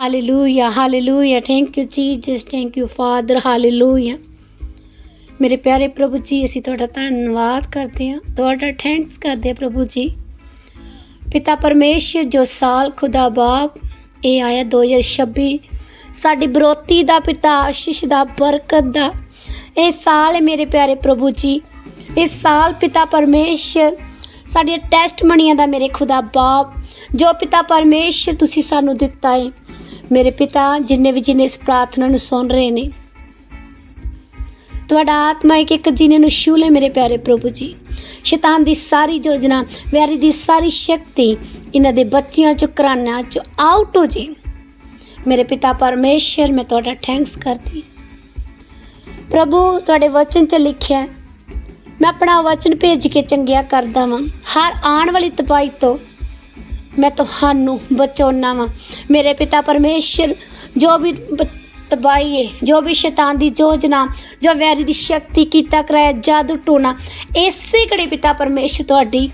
Hallelujah hallelujah thank you Jesus thank you father hallelujah ਮੇਰੇ ਪਿਆਰੇ ਪ੍ਰਭੂ ਜੀ, ਅਸੀਂ ਤੁਹਾਡਾ ਧੰਨਵਾਦ ਕਰਦੇ ਹਾਂ। ਤੁਹਾਡਾ ਥੈਂਕਸ ਕਰਦੇ ਹਾਂ ਪ੍ਰਭੂ ਜੀ। ਪਿਤਾ ਪਰਮੇਸ਼ਰ, ਜੋ ਸਾਲ ਖੁਦਾ ਬਾਪ, ਇਹ ਆਇਆ 2026 ਸਾਡੀ ਬਰੋਤੀ ਦਾ ਪਿਤਾ, ਆਸ਼ੀਸ਼ ਦਾ, ਬਰਕਤ ਦਾ। ਇਹ ਸਾਲ ਹੈ ਮੇਰੇ ਪਿਆਰੇ ਪ੍ਰਭੂ ਜੀ। ਇਸ ਸਾਲ ਪਿਤਾ ਪਰਮੇਸ਼ਰ, ਸਾਡੀਆਂ ਟੈਸਟਮਣੀਆਂ ਦਾ ਮੇਰੇ ਖੁਦਾ ਬਾਪ। ਜੋ ਪਿਤਾ ਪਰਮੇਸ਼ਰ ਤੁਸੀਂ ਸਾਨੂੰ ਦਿੱਤਾ ਹੈ। ਮੇਰੇ ਪਿਤਾ ਜਿੰਨੇ ਵੀ ਜਿਨੇ ਇਸ ਪ੍ਰਾਰਥਨਾ ਨੂੰ ਸੁਣ ਰਹੇ ਨੇ, ਤੁਹਾਡਾ ਆਤਮਾ ਇੱਕ ਇੱਕ ਜੀਨੇ ਨੂੰ ਛੂ ਲੈ ਮੇਰੇ ਪਿਆਰੇ ਪ੍ਰਭੂ ਜੀ। ਸ਼ੈਤਾਨ ਦੀ ਸਾਰੀ ਯੋਜਨਾ, ਵੈਰੀ ਦੀ ਸਾਰੀ ਸ਼ਕਤੀ ਇਹਨਾਂ ਦੇ ਬੱਚਿਆਂ ਚੋਂ ਘਰਾਨਿਆਂ ਚੋਂ ਆਊਟ ਹੋ ਜੇ। ਮੇਰੇ ਪਿਤਾ ਪਰਮੇਸ਼ਰ, ਮੈਂ ਤੁਹਾਡਾ ਥੈਂਕਸ ਕਰਦੀ। ਪ੍ਰਭੂ, ਤੁਹਾਡੇ ਵਚਨ 'ਚ ਲਿਖਿਆ, ਮੈਂ ਆਪਣਾ ਵਚਨ ਭੇਜ ਕੇ ਚੰਗਿਆ ਕਰਦਾ ਵਾਂ। ਹਰ ਆਉਣ ਵਾਲੀ ਤਬਾਈ ਤੋਂ ਮੈਂ ਤੁਹਾਨੂੰ ਬਚਾਉਣਾ ਵਾਂ। ਮੇਰੇ ਪਿਤਾ ਪਰਮੇਸ਼ਰ, ਜੋ ਵੀ ਬ- ਹੈ ਜੋ ਵੀ ਸ਼ੈਤਾਨ ਦੀ ਯੋਜਨਾ ਜੋ ਵੈਰੀ ਦੀ ਸ਼ਕਤੀ ਕੀਤਾ ਕਰਾਇਆ ਜਾਦੂ ਟੋਣਾ, ਇਸੇ ਘੜੇ ਪਿਤਾ ਪਰਮੇਸ਼ਰ ਤੁਹਾਡੀ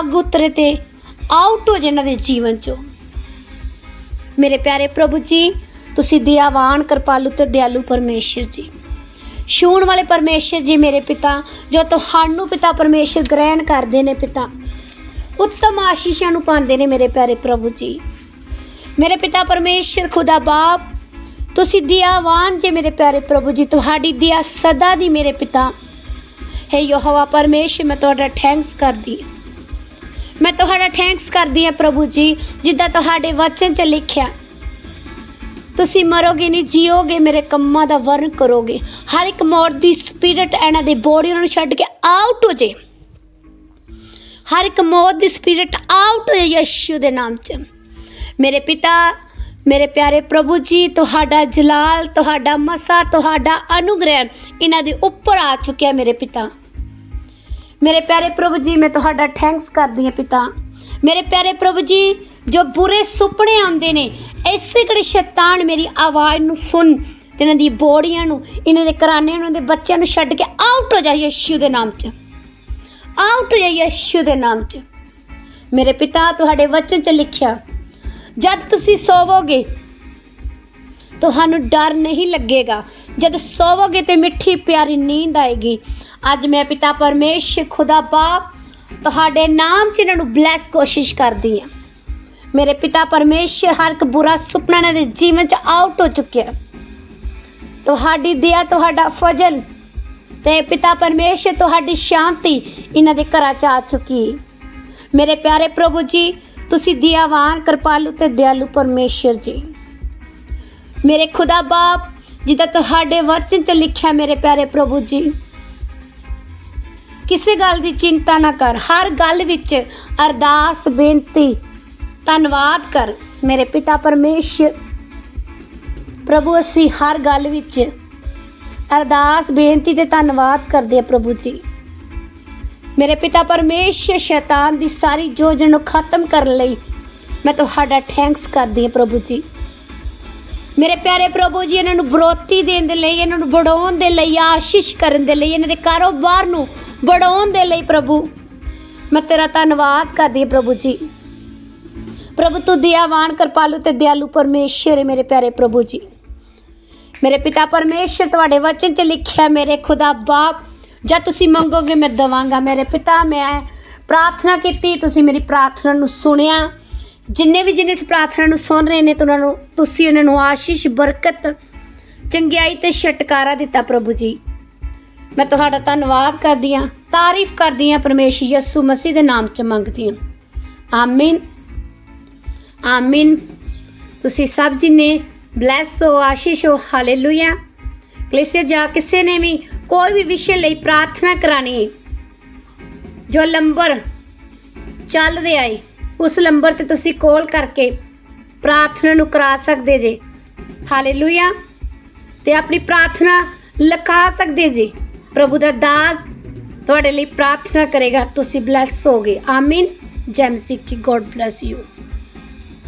ਅੱਗ ਉਤਰੇ ਤੇ ਆਊਟ ਹੋ ਜੇ ਦੇ ਜੀਵਨ ਚੋਂ। ਮੇਰੇ ਪਿਆਰੇ ਪ੍ਰਭੂ ਜੀ, ਤੁਸੀਂ ਦਿਆਵਾਨ, ਕਿਰਪਾਲੂ ਤੇ ਦਿਆਲੂ ਪਰਮੇਸ਼ਰ ਜੀ। ਛੂਣ ਵਾਲੇ ਪਰਮੇਸ਼ਰ ਜੀ ਮੇਰੇ ਪਿਤਾ, ਜੋ ਤੁਹਾਨੂੰ ਪਿਤਾ ਪਰਮੇਸ਼ਰ ਗ੍ਰਹਿਣ ਕਰਦੇ ਨੇ ਪਿਤਾ। ਉੱਤਮ ਆਸ਼ੀਸ਼ਾਂ ਨੂੰ ਪਾਉਂਦੇ ਨੇ ਮੇਰੇ ਪਿਆਰੇ ਪ੍ਰਭੂ ਜੀ। ਮੇਰੇ ਪਿਤਾ ਪਰਮੇਸ਼ਰ, ਖੁਦਾ ਬਾਪ, ਤੁਸੀਂ ਦਿਆਵਾਨ ਜੇ ਮੇਰੇ ਪਿਆਰੇ ਪ੍ਰਭੂ ਜੀ। ਤੁਹਾਡੀ ਦਿਆ ਸਦਾ ਦੀ ਮੇਰੇ ਪਿਤਾ। ਹੈ ਯਹੋਵਾ ਪਰਮੇਸ਼ਰ, ਮੈਂ ਤੁਹਾਡਾ ਥੈਂਕਸ ਕਰਦੀ ਮੈਂ ਤੁਹਾਡਾ ਥੈਂਕਸ ਕਰਦੀ ਹਾਂ ਪ੍ਰਭੂ ਜੀ, ਜਿੱਦਾਂ ਤੁਹਾਡੇ ਵਚਨ 'ਚ ਲਿਖਿਆ। ਤੁਸੀਂ ਮਰੋਗੇ ਨਹੀਂ, ਜੀਓਗੇ, ਮੇਰੇ ਕੰਮਾਂ ਦਾ ਵਰਨ ਕਰੋਗੇ। ਹਰ ਇੱਕ ਮੌਤ ਦੀ ਸਪਿਰਿਟ ਇਹਨਾਂ ਦੇ ਬੋਡੀ ਨੂੰ ਛੱਡ ਕੇ ਆਊਟ ਹੋ ਜੇ। ਹਰ ਇੱਕ ਮੌਤ ਦੀ ਸਪਿਰਿਟ ਆਊਟ ਹੋ ਜੇ ਯਿਸੂ ਦੇ ਨਾਮ 'ਚ। ਮੇਰੇ ਪਿਤਾ, ਮੇਰੇ ਪਿਆਰੇ ਪ੍ਰਭੂ ਜੀ, ਤੁਹਾਡਾ ਜਲਾਲ, ਤੁਹਾਡਾ ਮਸਾ, ਤੁਹਾਡਾ ਅਨੁਗ੍ਰਹਿ ਇਹਨਾਂ ਦੇ ਉੱਪਰ ਆ ਚੁੱਕਿਆ ਮੇਰੇ ਪਿਤਾ। ਮੇਰੇ ਪਿਆਰੇ ਪ੍ਰਭੂ ਜੀ, ਮੈਂ ਤੁਹਾਡਾ ਥੈਂਕਸ ਕਰਦੀ ਹਾਂ ਪਿਤਾ। ਮੇਰੇ ਪਿਆਰੇ ਪ੍ਰਭੂ ਜੀ, ਜੋ ਬੁਰੇ ਸੁਪਨੇ ਆਉਂਦੇ ਨੇ ਇਸੇ ਘੜੀ ਸ਼ੈਤਾਨ ਮੇਰੀ ਆਵਾਜ਼ ਨੂੰ ਸੁਣ ਇਹਨਾਂ ਦੀ ਬੋੜੀਆਂ ਨੂੰ, ਇਹਨਾਂ ਦੇ ਘਰਾਨਿਆਂ ਨੂੰ, ਇਹਨਾਂ ਦੇ ਬੱਚਿਆਂ ਨੂੰ ਛੱਡ ਕੇ ਆਊਟ ਹੋ ਜਾ ਯਿਸੂ ਦੇ ਨਾਮ 'ਚ। ਆਊਟ ਹੋ ਜਾ ਯਿਸੂ ਦੇ ਨਾਮ 'ਚ। ਮੇਰੇ ਪਿਤਾ ਤੁਹਾਡੇ ਵਚਨ 'ਚ ਲਿਖਿਆ, ਜਦ ਤੁਸੀਂ ਸੋਵੋਗੇ, ਤੁਹਾਨੂੰ ਡਰ ਨਹੀਂ ਲੱਗੇਗਾ। ਜਦ ਸੋਵੋਗੇ ਤੇ ਮਿੱਠੀ ਪਿਆਰੀ ਨੀਂਦ ਆਏਗੀ। ਅੱਜ ਮੈਂ ਪਿਤਾ ਪਰਮੇਸ਼ਰ ਖੁਦਾ ਬਾਪ ਤੁਹਾਡੇ ਨਾਮ 'ਚ ਇਹਨਾਂ ਨੂੰ ਬਲੈਸ ਕੋਸ਼ਿਸ਼ ਕਰਦੀ ਹਾਂ। ਮੇਰੇ ਪਿਤਾ ਪਰਮੇਸ਼ਰ ਹਰ ਇੱਕ ਬੁਰਾ ਸੁਪਨਾ ਇਹਨਾਂ ਦੇ ਜੀਵਨ 'ਚ ਆਊਟ ਹੋ ਚੁੱਕਿਆ ਤੁਹਾਡੀ ਦਇਆ, ਤੁਹਾਡਾ ਫਜ਼ਲ ਤੇ ਪਿਤਾ ਪਰਮੇਸ਼ਰ, ਤੁਹਾਡੀ ਸ਼ਾਂਤੀ ਇਹਨਾਂ ਦੇ ਘਰਾਂ 'ਚ ਆ ਚੁੱਕੀ। ਮੇਰੇ ਪਿਆਰੇ ਪ੍ਰਭੂ ਜੀ, ਤੁਸੀਂ ਦਿਆਵਾਨ, ਕਿਰਪਾਲੂ ਤੇ ਦਿਆਲੂ ਪਰਮੇਸ਼ਰ ਜੀ। ਮੇਰੇ ਖੁਦਾ ਬਾਪ, ਜਿੱਦਾਂ ਤੁਹਾਡੇ ਵਚਨ 'ਚ ਲਿਖਿਆ ਮੇਰੇ ਪਿਆਰੇ ਪ੍ਰਭੂ ਜੀ, ਕਿਸੇ ਗੱਲ ਦੀ ਚਿੰਤਾ ਨਾ ਕਰ। ਹਰ ਗੱਲ ਵਿੱਚ ਅਰਦਾਸ, ਬੇਨਤੀ, ਧੰਨਵਾਦ ਕਰ ਮੇਰੇ ਪਿਤਾ ਪਰਮੇਸ਼ਰ। ਪ੍ਰਭੂ, ਅਸੀਂ ਹਰ ਗੱਲ ਵਿੱਚ ਅਰਦਾਸ, ਬੇਨਤੀ ਤੇ ਧੰਨਵਾਦ ਕਰਦੇ ਆ ਪ੍ਰਭੂ ਜੀ। ਮੇਰੇ ਪਿਤਾ ਪਰਮੇਸ਼ਰ ਸ਼ੈਤਾਨ ਦੀ ਸਾਰੀ ਯੋਜਨਾ ਨੂੰ ਖਤਮ ਕਰਨ ਲਈ ਮੈਂ ਤੁਹਾਡਾ ਥੈਂਕਸ ਕਰਦੀ ਹਾਂ ਪ੍ਰਭੂ ਜੀ। ਮੇਰੇ ਪਿਆਰੇ ਪ੍ਰਭੂ ਜੀ, ਇਹਨਾਂ ਨੂੰ ਬਰੋਤੀ ਦੇਣ ਦੇ ਲਈ, ਇਹਨਾਂ ਨੂੰ ਬੜਾਉਣ ਦੇ ਲਈ, ਆਸ਼ੀਸ਼ ਕਰਨ ਦੇ ਲਈ, ਇਹਨਾਂ ਦੇ ਕਾਰੋਬਾਰ ਨੂੰ ਬੜਾਉਣ ਦੇ ਲਈ ਪ੍ਰਭੂ, ਮੈਂ ਤੇਰਾ ਧੰਨਵਾਦ ਕਰਦੀ ਹਾਂ ਪ੍ਰਭੂ ਜੀ। ਪ੍ਰਭੂ, ਤੂੰ ਦਿਆਵਾਨ, ਕਿਰਪਾਲੂ ਤੇ ਦਿਆਲੂ ਪਰਮੇਸ਼ਰ ਹੈ ਮੇਰੇ ਪਿਆਰੇ ਪ੍ਰਭੂ ਜੀ। ਮੇਰੇ ਪਿਤਾ ਪਰਮੇਸ਼ਰ, ਤੁਹਾਡੇ ਵਚਨ 'ਚ ਲਿਖਿਆ, ਮੇਰੇ ਖੁਦਾ ਬਾਪ ਜਦ ਤੁਸੀਂ ਮੰਗੋਗੇ ਮੈਂ ਦਵਾਂਗਾ, ਮੇਰੇ ਪਿਤਾ ਮੈਂ ਪ੍ਰਾਰਥਨਾ ਕੀਤੀ, ਤੁਸੀਂ ਮੇਰੀ ਪ੍ਰਾਰਥਨਾ ਨੂੰ ਸੁਣਿਆ। ਜਿੰਨੇ ਵੀ ਜਿਨੇ ਇਸ ਪ੍ਰਾਰਥਨਾ ਨੂੰ ਸੁਣ ਰਹੇ ਨੇ ਤੇ ਉਹਨਾਂ ਨੂੰ ਤੁਸੀਂ ਉਹਨਾਂ ਨੂੰ ਆਸ਼ੀਸ਼, ਬਰਕਤ, ਚੰਗਿਆਈ ਤੇ ਛਟਕਾਰਾ ਦਿੱਤਾ ਪ੍ਰਭੂ ਜੀ। ਮੈਂ ਤੁਹਾਡਾ ਧੰਨਵਾਦ ਕਰਦੀ ਹਾਂ, ਤਾਰੀਫ ਕਰਦੀ ਹਾਂ ਪਰਮੇਸ਼ਰ ਯਿਸੂ ਮਸੀਹ ਦੇ ਨਾਮ 'ਚ ਮੰਗਦੀ ਹਾਂ। ਆਮੀਨ। ਆਮੀਨ। ਤੁਸੀਂ ਸਭ ਜੀ ਨੇ ਬਲੈਸ ਹੋ, ਆਸ਼ੀਸ਼ ਹੋ ਹਾਲੇਲੂਇਆ ਕਲੇਸੇ ਜਾ ਕਿਸੇ ਨੇ ਵੀ ਕੋਈ ਵੀ ਵਿਸ਼ੇ ਲਈ ਪ੍ਰਾਰਥਨਾ ਕਰਾਣੀ ਹੈ ਜੋ ਲੰਬਰ ਚੱਲ ਰਿਹਾ ਹੈ ਉਸ ਲੰਬਰ ਤੇ ਤੁਸੀਂ ਕਾਲ ਕਰਕੇ ਪ੍ਰਾਰਥਨਾ ਨੂੰ ਕਰਾ ਸਕਦੇ ਜੇ। ਹਾਲੇਲੂਇਆ ਤੇ ਆਪਣੀ ਪ੍ਰਾਰਥਨਾ ਲਿਖਾ ਸਕਦੇ ਜੀ। ਪ੍ਰਭੂ ਦਾ ਦਾਸ ਤੁਹਾਡੇ ਲਈ ਪ੍ਰਾਰਥਨਾ ਕਰੇਗਾ, ਤੁਸੀਂ ਬਲੈਸ ਹੋਗੇ। ਆਮੀਨ ਜੈ ਮਸੀਹ ਕੀ ਗੋਡ ਬlesਸ ਯੂ